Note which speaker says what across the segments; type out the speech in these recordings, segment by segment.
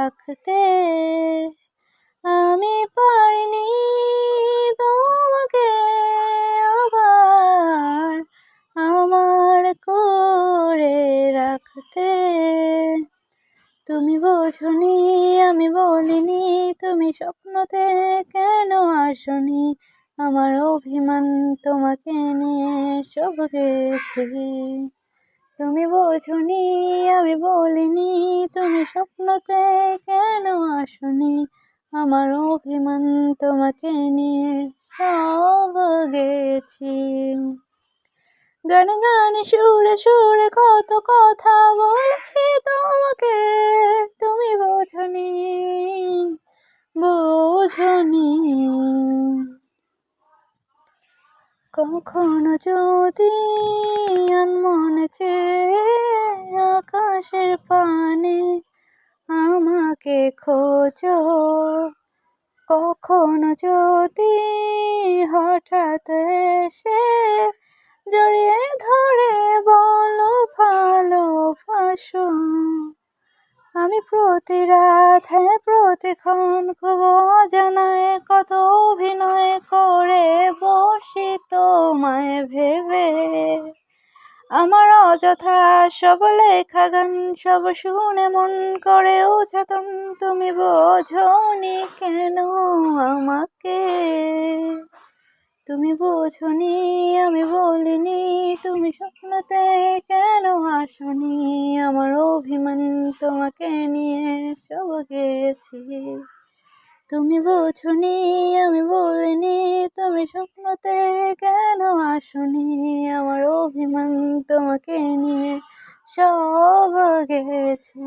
Speaker 1: রাখতে আমি পারিনি তোমাকে আবার আমার করে রাখতে। তুমি বোঝনি, আমি বলিনি, তুমি স্বপ্নতে কেন আসনি? আমার অভিমান তোমাকে নিয়ে সব গেছি। তুমি বোঝনি, আমি বলিনি, তুমি স্বপ্নতে কেন আসনি? আমার অভিমান তোমাকে নিয়ে সব গেছি। গানে গানে, সুরে সুরে কত কথা বলছি তোমাকে, তুমি বোঝনি বোঝনি। কখনো যদি আমাকে খোঁজো। কখনো যদি হঠাৎ এসে জড়িয়ে ধরে বলো ভালোবাসো আমি প্রতি রাত হ্যাঁ প্রতিক্ষণ খুব অজানায় কত অভিনয় করে আমার অযথা সব লেখা গান, সব শুনে মন করে উচতন তুমি বোঝনি কেন আমাকে? তুমি বোঝনি, আমি বলিনি। তুমি স্বপ্নতে কেন আসনি? আমার অভিমান তোমাকে নিয়ে সব গেছি তুমি বোঝনি, আমি বলিনি, তুমি স্বপ্নতে কেন আসনি? আমার অভিমান তোমাকে নিয়ে সব গেছি।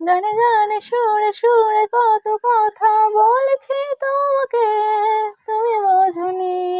Speaker 1: গানে গানে সুরে সুরে কত কথা বলেছি তোমাকে, তুমি বোঝনি